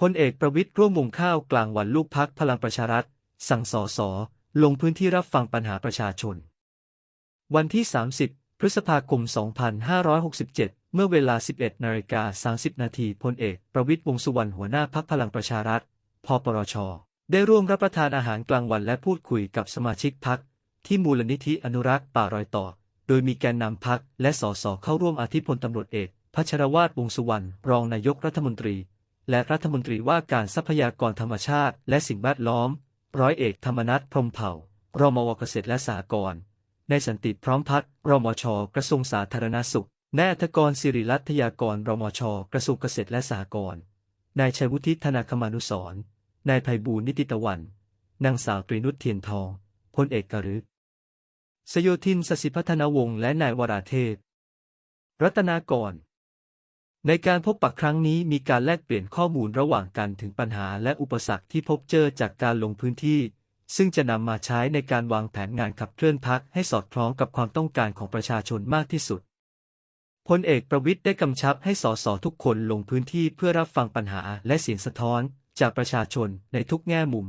พลเอกประวิตรร่วมวงข้าวกลางวันลูกพักพลังประชารัฐ สั่งสอสอลงพื้นที่รับฟังปัญหาประชาชน วันที่ 30 พฤษภาคม 2567 เมื่อเวลา 11นาฬิกา30 นาทีพลเอกประวิตรวงสุวรรณหัวหน้าพักพลังประชารัฐพปรช ได้ร่วมรับประทานอาหารกลางวันและพูดคุยกับสมาชิกพักที่มูลนิธิอนุรักษ์ป่ารอยต่อ โดยมีแกนนำพักและสสเข้าร่วมอาทิพลตำรวจเอกพัชรวาทวงสุวรรณรองนายกรัฐมนตรี และรัฐมนตรีว่าการทรัพยากรธรรมชาติและสิ่งแวดล้อม ร้อยเอกธรรมนัฐพรมเผ่ารมวเกษตรและสหกรณ์นสันติพร้อมพัฒน์รมช กระทรวงสาธารณสุขนายอัธกรสิริรัตยากรรมช กระทรวงเกษตรและสหกรณ์นายชัยวุฒิธนาคมานุสรนายไพบูลนิติตะวัน นางสาวตรีนุชเทียนทองพลเอกกฤษสโยธินสสิพัฒนวงศ์และนายวราเทพ รัตนากร ในการพบปะครั้งนี้มีการแลกเปลี่ยนข้อมูลระหว่างกันถึงปัญหาและอุปสรรคที่พบเจอจากการลงพื้นที่ ซึ่งจะนำมาใช้ในการวางแผนงานขับเคลื่อนพักให้สอดคล้องกับความต้องการของประชาชนมากที่สุดพลเอกประวิตยได้กำชับให้สสทุกคนลงพื้นที่เพื่อรับฟังปัญหาและเสียงสะท้อนจากประชาชนในทุกแง่มุม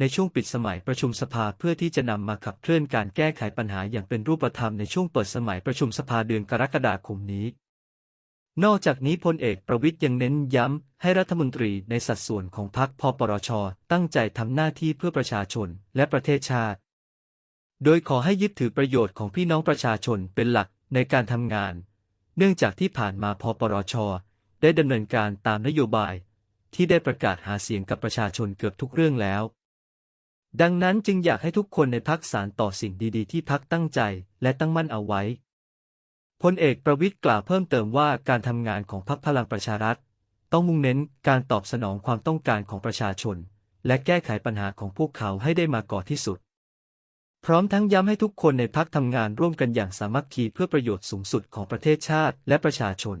ในช่วงปิดสมัยประชุมสภาเพื่อที่จะนำมาขับเคลื่อนการแก้ไขปัญหาอย่างเป็นรูปธรรมในช่วงเปิดสมัยประชุมสภาเดือนกรกฎาคมนี้ นอกจากนี้พลเอกประวิตยยังเน้นย้ำ ให้รัฐมนตรีในสัดส่วนของพรรคพปรช ตั้งใจทำหน้าที่เพื่อประชาชนและประเทศชาติ โดยขอให้ยึดถือประโยชน์ของพี่น้องประชาชนเป็นหลักในการทำงาน เนื่องจากที่ผ่านมาพปรช ได้ดำเนินการตามนโยบาย ที่ได้ประกาศหาเสียงกับประชาชนเกือบทุกเรื่องแล้ว ดังนั้นจึงอยากให้ทุกคนในพักสารต่อสิ่งดีๆ ที่พักตั้งใจและตั้งมั่นเอาไว้ พลเอกประวิตยกล่าวเพิ่มเติมว่าการทำงานของพรรคพลังประชารัฐ ต้องมุ่งเน้นการตอบสนองความต้องการของประชาชน และแก้ไขปัญหาของพวกเขาให้ได้มาก่อนที่สุด พร้อมทั้งย้ำให้ทุกคนในพักทำงานร่วมกันอย่างสามัคคีเพื่อประโยชน์สูงสุดของประเทศชาติและประชาชน